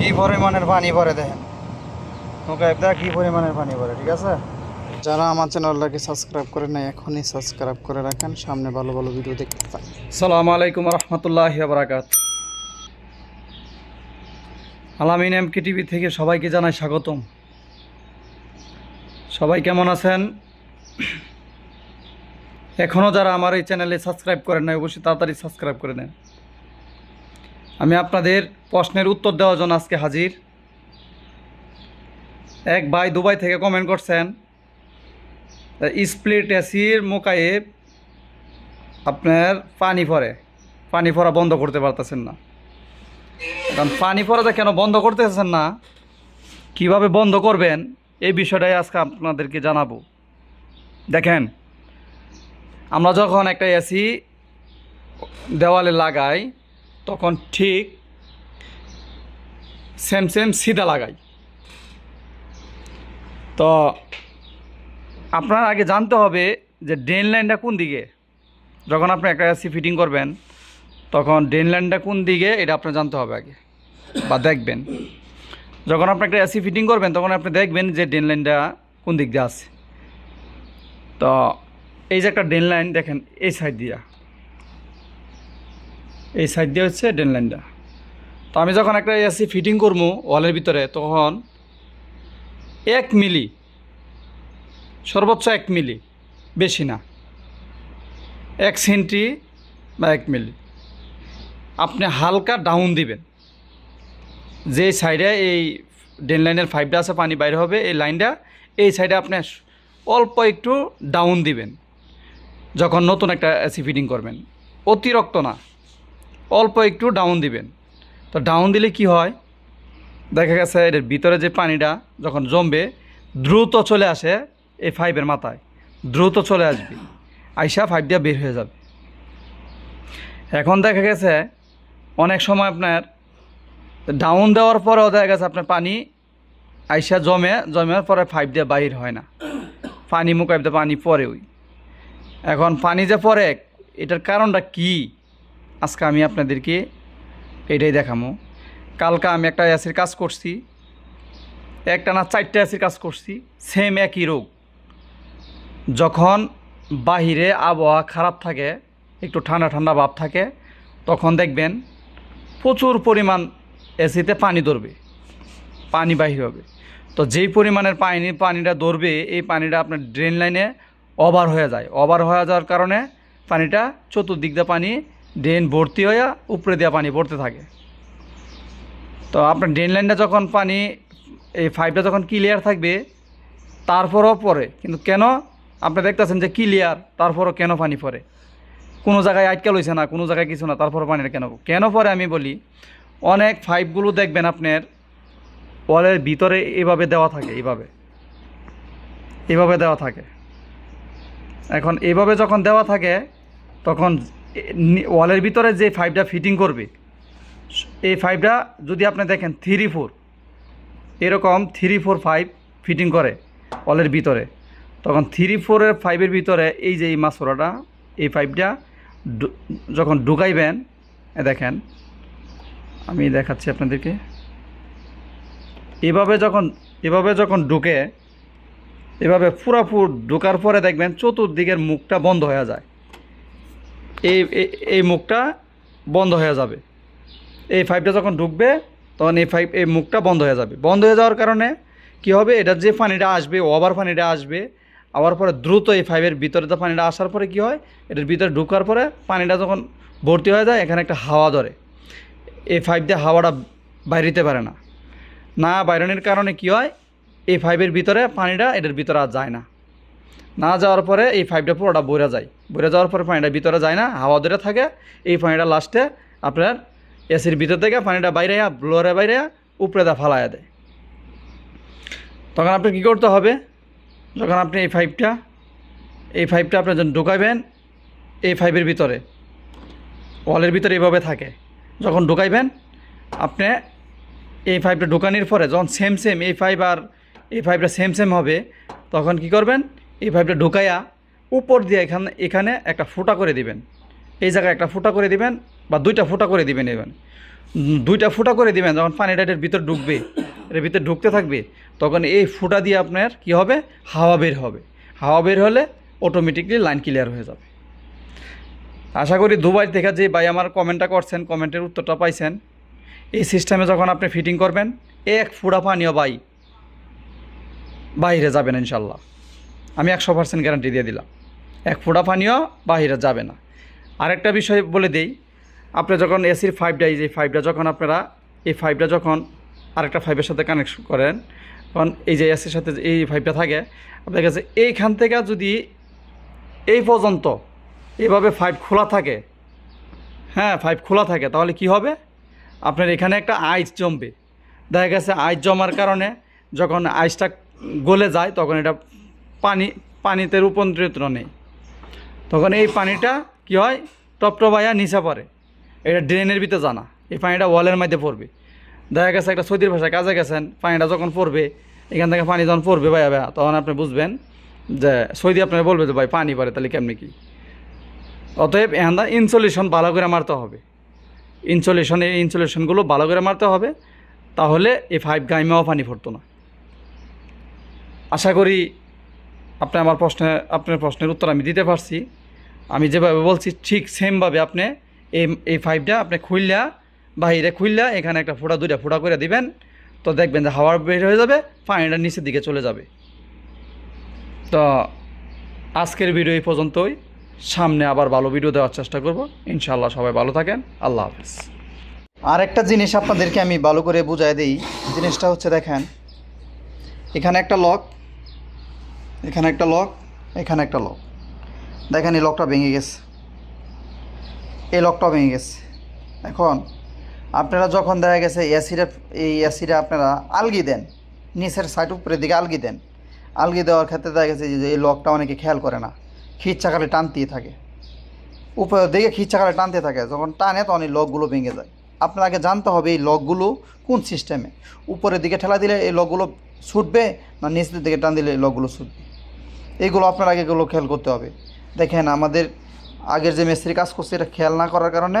কি পরিমাণের পানি পড়ে দেখেন? নৌকায় দেখ কি পরিমাণের পানি পড়ে ঠিক আছে? যারা আমার চ্যানেলটাকে সাবস্ক্রাইব করে নাই, এখনই সাবস্ক্রাইব করে রাখেন, সামনে ভালো ভালো ভিডিও দেখতে পান সালাম আলাইকুম রহমতুল্লাহ বারাকাত। আলামিন এম কে টিভি থেকে সবাইকে জানাই স্বাগতম। সবাই কেমন আছেন? এখনও যারা আমার এই চ্যানেলে সাবস্ক্রাইব করেন নাই, অবশ্যই তাড়াতাড়ি সাবস্ক্রাইব করে নেন। আমি আপনাদের প্রশ্নের উত্তর দেওয়ার জন্য আজকে হাজির। এক ভাই দুবাই থেকে কমেন্ট করছেন স্প্লিট এসির মোকায়ে আপনার পানি পড়ে পানি পড়া বন্ধ করতে পারতেছেন না। কারণ পানি পড়াটা কেন বন্ধ করতেছেন না? কীভাবে বন্ধ করবেন? এই বিষয়টাই আজকে আপনাদেরকে জানাব। দেখেন, আমরা যখন একটা এসি দেওয়ালে লাগাই তখন ঠিক সেম সেম সিধা লাগাই। তো আপনার আগে জানতে হবে যে ড্রেন লাইনটা কোন দিকে? যখন আপনি একটা এসি ফিটিং করবেন, তখন ড্রেন লাইনটা কোন দিকে, এটা আপনার জানতে হবে আগে বা দেখবেন। যখন আপনি একটা এসি ফিটিং করবেন, তখন আপনি দেখবেন যে ড্রেন লাইনটা কোন দিক দিয়ে আছে। তো এই যে একটা ড্রেন লাইন দেখেন এই সাইড দিয়া। এই সাইড দিয়ে হচ্ছে ড্রেন লাইনটা তো আমি যখন একটা এসি ফিটিং করব ওয়ালের ভিতরে, তখন এক মিলি, সর্বোচ্চ এক মিলি, বেশি না। এক সেন্টি বা এক মিলি। আপনি হালকা ডাউন দিবেন। যে সাইডে এই ড্রেন লাইনের ফাইভটা আছে, পানি বাইরে হবে, এই লাইনটা এই সাইডে আপনি অল্প একটু ডাউন দিবেন। যখন নতুন একটা এসি ফিটিং করবেন। অতিরিক্ত না। অল্প একটু ডাউন দিবেন। তো ডাউন দিলে কি হয়? দেখা গেছে এর ভিতরে যে পানিটা যখন জমবে, দ্রুত চলে আসে এই ফাইভের মাথায়। দ্রুত চলে আসবে। আইসা ফাইভ দিয়ে বের হয়ে যাবে। এখন দেখা গেছে অনেক সময় আপনার ডাউন দেওয়ার পরেও দেখা গেছে আপনার পানি আইসা জমে, জমের পরে ফাইভ দিয়ে বাহির হয় না। পানি মুখাইতে পানি পরে ওই এখন পানি যে পরে, এটার কারণটা কি? আজকে আমি আপনাদেরকে এটাই দেখামো। কালকে আমি একটা অ্যাসির কাজ করছি একটা না চারটে অ্যাসির কাজ করছি সেম একই রোগ। যখন বাহিরে আবহাওয়া খারাপ থাকে, একটু ঠান্ডা ঠান্ডা ভাব থাকে, তখন দেখবেন প্রচুর পরিমাণ এসিতে পানি ধরবে, পানি বাহির হবে। তো যেই পরিমাণের পানি, পানিটা ধরবে, এই পানিটা আপনার ড্রেন লাইনে ওভার হয়ে যায়। ওভার হয়ে যাওয়ার কারণে পানিটা চতুর্দিক দিয়ে পানি ড্রেন ভর্তি হইয়া উপরে দেওয়া পানি ভরতে থাকে। তো আপনার ড্রেন লাইনটা যখন পানি, এই পাইপটা যখন ক্লিয়ার থাকবে, তারপরও পরে। কিন্তু কেন? আপনি দেখতেছেন যে ক্লিয়ার তারপরও কেন পানি পড়ে? কোনো জায়গায় আটকে লইছে না, কোনো জায়গায় কিছু না, তারপরও পানি কেন কেন পরে আমি বলি, অনেক পাইপগুলো দেখবেন আপনার ওয়ালের ভিতরে এভাবে দেওয়া থাকে এইভাবে এভাবে দেওয়া থাকে। এখন এভাবে যখন দেওয়া থাকে, তখন ওয়ালের ভিতরে যে ফাইভটা ফিটিং করবে, এই ফাইভটা যদি আপনি দেখেন থ্রি ফোর এরকম থ্রি ফোর ফাইভ ফিটিং করে ওয়ালের ভিতরে। তখন থ্রি ফোরের ফাইভের ভিতরে এই যে এই মাছরাটা, এই ঢু- যখন ঢুকাইবেন দেখেন, আমি দেখাচ্ছি আপনাদেরকে। এভাবে যখন এভাবে যখন ঢুকে, এভাবে পুরাপুর ঢোকার পরে দেখবেন চতুর্দিকের মুখটা বন্ধ হয়ে যায়। এই, এই- মুখটা বন্ধ হয়ে যাবে। এই পাইপটা যখন ঢুকবে, তখন এই পাইপ, এই মুখটা বন্ধ হয়ে যাবে। বন্ধ হয়ে যাওয়ার কারণে কি হবে? এটার যে পানিটা আসবে, ওভার পানিটা আসবে, আবার পরে দ্রুত এই পাইপের ভিতরে তো পানিটা আসার পরে কি হয়? এটার ভিতরে ঢুকার পরে পানিটা যখন ভর্তি হয়ে যায়, এখানে একটা হাওয়া ধরে। এই পাইপ দিয়ে হাওয়াটা বাইরিতে পারে না। না বাইরনের কারণে কি হয়? এই পাইপের ভিতরে পানিটা এটার ভিতরে আর যায় না। না যাওয়ার পরে এই পাইপটা পুরোটা বইরা যায়। বইরা যাওয়ার পরে পানিটা ভিতরে যায় না, হাওয়া ধরে থাকে। এই পানিটা লাস্টে আপনার এসির ভিতর থেকে পানিটা বাইরে ব্লোরে বাইরে উপরে দা ফালাইয়া দেয়। তখন আপনি কী করতে হবে? যখন আপনি এই পাইপটা এই পাইপটা আপনি যখন ঢুকাইবেন, এই পাইপের ভিতরে, ওয়ালের ভিতরে এইভাবে থাকে। যখন ঢুকাইবেন, আপনি এই পাইপটা ঢুকানোর পরে যখন সেম সেম এই পাইপ আর এই পাইপটা সেম সেম হবে, তখন কি করবেন? এই পাইপটা ঢুকাইয়া উপর দিয়ে এখানে এখানে একটা ফুটা করে দিবেন। এই জায়গায় একটা ফুটা করে দিবেন বা দুইটা ফুটা করে দিবেন উম, দুইটা ফুটা করে দিবেন যখন পানিটা এটার ভিতর ঢুকবে এর ভিতরে ঢুকতে থাকবে তখন এই ফুটা দিয়ে আপনার কি হবে? হাওয়া বের হবে। হাওয়া বের হলে অটোমেটিকলি লাইন ক্লিয়ার হয়ে যাবে। আশা করি দুবাই থেকে যে ভাই আমার কমেন্টটা করছেন কমেন্টের উত্তরটা পাইছেন এই সিস্টেমে যখন আপনি ফিটিং করবেন এক ফুটা পানিও বাই বাইরে যাবেন ইনশাল্লাহ। আমি একশো পার্সেন্ট গ্যারান্টি দিয়ে দিলাম। এক ফোঁটা পানিও বাইরে যাবে না। আরেকটা বিষয় বলে দেই, আপনি যখন এসির ফাইভটা এই যে ফাইভটা যখন আপনারা, এই ফাইভটা যখন আরেকটা ফাইভের সাথে কানেকশন করেন, তখন এই যে এসির সাথে এই ফাইভটা থাকে, আপনার কাছে এইখান থেকে যদি এই পর্যন্ত এভাবে ফাইভ খোলা থাকে হ্যাঁ ফাইভ খোলা থাকে, তাহলে কি হবে? আপনার এখানে একটা আইস জমবে। দেখা গেছে আইস জমার কারণে যখন আইসটা গলে যায়, তখন এটা পানি, পানিতে রূপান্তরিত নেই। তখন এই পানিটা কি হয়? টপটপাইয়া নিচে পড়ে। এটা ড্রেনের ভিতরে জানা। এই পানিটা ওয়ালের মধ্যে পড়বে। দেখা গেছে একটা সৌদির ভাষায় কাজে গেছেন, পানিটা যখন পড়বে, এখান থেকে পানি যখন পড়বে ভাইয়া ভাইয়া, তখন আপনি বুঝবেন যে সৌদি আপনার বলবে যে, ভাই, পানি পড়ে, তাহলে কেমনি কি? অতএব এখানটা ইনসুলেশন ভালো করে মারতে হবে। ইনসুলেশন এই ইনসুলেশনগুলো ভালো করে মারতে হবে, তাহলে এই ফাইভ গাইমেও পানি পড়তো না। আশা করি আপনি আমার প্রশ্নে, আপনার প্রশ্নের উত্তর আমি দিতে পারছি। আমি যেভাবে বলছি, ঠিক সেমভাবে আপনি এই এই ফাইভটা আপনি খুললা বাহিরে খুললা এখানে একটা ফোঁটা, দুইটা ফোঁটা করে দিবেন। তো দেখবেন যে হাওয়া বের হয়ে যাবে, পানিটা নিচের দিকে চলে যাবে। তো আজকের ভিডিও এই পর্যন্তই। সামনে আবার ভালো ভিডিও দেওয়ার চেষ্টা করব। ইনশাআল্লাহ সবাই ভালো থাকেন। আল্লাহ হাফিজ। আর একটা জিনিস আপনাদেরকে আমি ভালো করে বুঝাই দিই। জিনিসটা হচ্ছে দেখেন, এখানে একটা লক এখানে একটা লক এখানে একটা লক দেখেন এই লকটা ভেঙে গেছে। এই লকটা ভেঙে গেছে। এখন আপনারা যখন দেখা গেছে অ্যাসিডে এই অ্যাসিডে আপনারা আলগি দেন, নিচের সাইড উপরের দিকে আলগি দেন। আলগি দেওয়ার ক্ষেত্রে দেখা গেছে যে এই লকটা অনেকে খেয়াল করে না। খিচ চাকালে টানতেই থাকে। উপরের দিকে খিচ চাকালে টানতে থাকে। যখন টানে তখন এই লকগুলো ভেঙে যায়। আপনার আগে জানতে হবে এই লকগুলো কোন সিস্টেমে উপরের দিকে ঠেলা দিলে এই লকগুলো ছুটবে না নিচের দিকে টান দিলে এই লকগুলো ছুটবে। এইগুলো আপনার আগে এগুলো খেয়াল করতে হবে। দেখেন আমাদের আগের যে মিস্ত্রি কাজ করছে, এটা খেয়াল না করার কারণে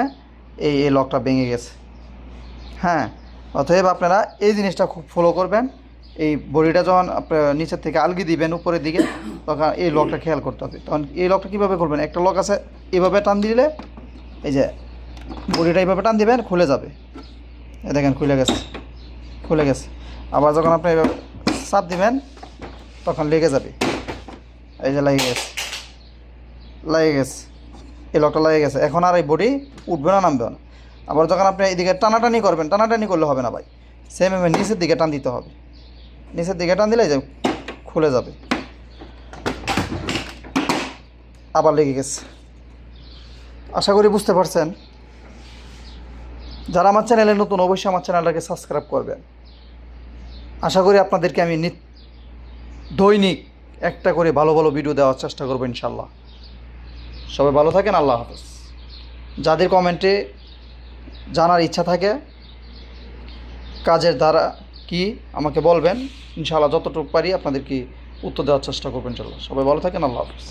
এই এই লকটা ভেঙে গেছে। হ্যাঁ অতএব আপনারা এই জিনিসটা খুব ফলো করবেন। এই বডিটা যখন নিচের থেকে আলগি দিবেন উপরের দিকে, তখন এই লকটা খেয়াল করতে হবে। তখন এই লকটা কীভাবে করবেন একটা লক আছে, এভাবে টান দিলে এই যে বডিটা এইভাবে টান দিবেন, খুলে যাবে। দেখেন, খুলে গেছে খুলে গেছে। আবার যখন আপনি এভাবে চাপ দিবেন, তখন লেগে যাবে। এই যে লেগে গেছে। লেগে গেছে। এই লকটা লেগে গেছে। এখন আর এই বডি উঠবে না, নামবে না। আবার যখন আপনি এইদিকে টানাটানি করবেন, টানাটানি করলে হবে না ভাই। সেম এম নিচের দিকে টান দিতে হবে। নিচের দিকে টান দিলে এই যে খুলে যাবে। আবার লেগে গেছে। আশা করি বুঝতে পারছেন। যারা আমার চ্যানেলে নতুন, অবশ্যই আমার চ্যানেলটাকে সাবস্ক্রাইব করবেন। আশা করি আপনাদেরকে আমি দৈনিক একটা করে ভালো ভালো ভিডিও দেওয়ার চেষ্টা করব ইনশাল্লাহ সবাই ভালো থাকেন, আল্লাহ হাফেজ। যাদের কমেন্টে জানার ইচ্ছা থাকে, কাজের দ্বারা কি আমাকে বলবেন, ইনশাআল্লাহ যতটুকু পারি আপনাদেরকে উত্তর দেওয়ার চেষ্টা করবেন ইনশাল্লাহ সবাই ভালো থাকেন, আল্লাহ হাফেজ।